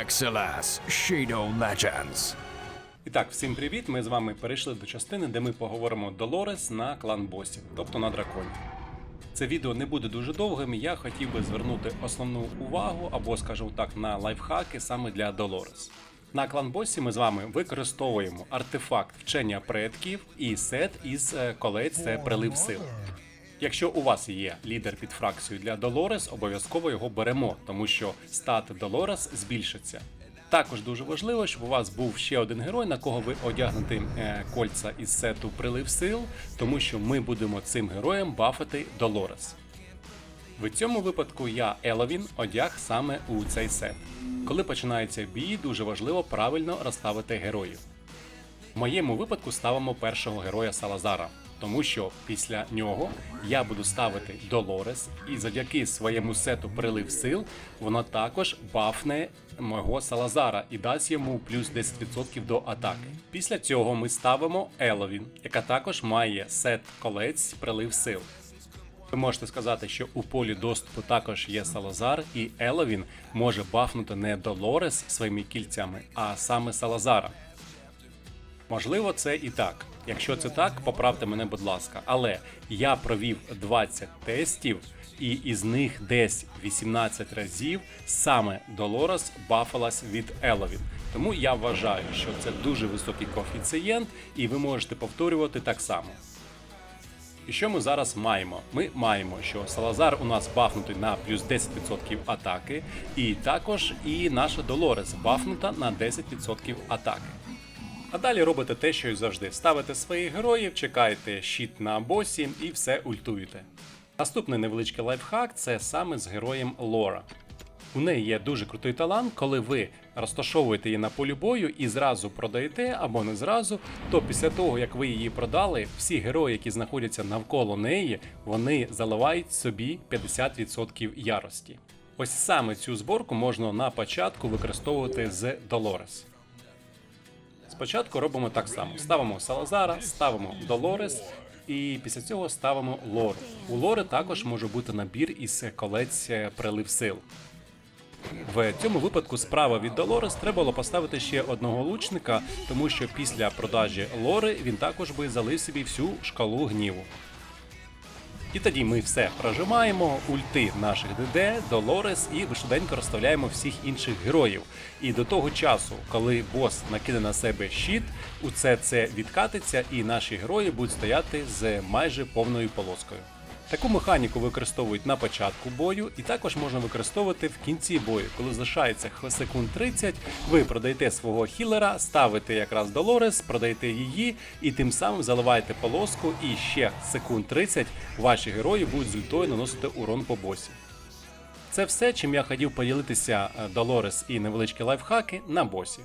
Excelas Shadow Legends. І так, всім привіт! Ми з вами перейшли до частини, де ми поговоримо Долорес на клан босів, тобто на драконі. Це відео не буде дуже довгим, я хотів би звернути основну увагу або, скажімо так, на лайфхаки саме для Долорес. На клан босі ми з вами використовуємо артефакт вчення предків і сет із е, колець це прилив сил. Якщо у вас є лідер під фракцією для Долорес, обов'язково його беремо, тому що стат Долорес збільшиться. Також дуже важливо, щоб у вас був ще один герой, на кого ви одягнете кольца із сету прилив сил, тому що ми будемо цим героєм бафати Долорес. В цьому випадку я Еловін одяг саме у цей сет. Коли починається бій, дуже важливо правильно розставити героїв. В моєму випадку ставимо першого героя Салазара, тому що після нього я буду ставити Долорес, і завдяки своєму сету прилив сил воно також бафне мого Салазара і дасть йому плюс 10% до атаки. Після цього ми ставимо Еловін, яка також має сет колець прилив сил. Ви можете сказати, що у полі доступу також є Салазар, і Еловін може бафнути не Долорес своїми кільцями, а саме Салазара. Можливо, це і так. Якщо це так, поправте мене, будь ласка. Але я провів 20 тестів, і із них десь 18 разів саме Долорес бафалась від Еловін. Тому я вважаю, що це дуже високий коефіцієнт, і ви можете повторювати так само. І що ми зараз маємо? Ми маємо, що Салазар у нас бафнутий на плюс 10% атаки, і також і наша Долорес бафнута на 10% атаки. А далі робите те, що і завжди. Ставите своїх героїв, чекаєте щит на босі і все ультуєте. Наступний невеличкий лайфхак це саме з героєм Лора. У неї є дуже крутий талант, коли ви розташовуєте її на полі бою і зразу продаєте або не зразу, то після того, як ви її продали, всі герої, які знаходяться навколо неї, вони заливають собі 50% ярості. Ось саме цю зборку можна на початку використовувати з Долорес. Спочатку робимо так само: ставимо Салазара, ставимо Долорес. І після цього ставимо лор. У лори також може бути набір із колець е, прилив сил. В цьому випадку справа від Долорес треба було поставити ще одного лучника, тому що після продажі лори він також би залив собі всю шкалу гніву. І тоді ми все прожимаємо, ульти наших ДД, Долорес і швиденько розставляємо всіх інших героїв. І до того часу, коли бос накине на себе щит, у це це відкатиться, і наші герої будуть стояти з майже повною полоскою. Таку механіку використовують на початку бою, і також можна використовувати в кінці бою. Коли залишається секунд 30, ви продаєте свого хілера, ставите якраз Долорес, продаєте її, і тим самим заливаєте полоску, і ще секунд 30 ваші герої будуть з ультою наносити урон по босі. Це все, чим я хотів поділитися е, Долорес і невеличкі лайфхаки на босі.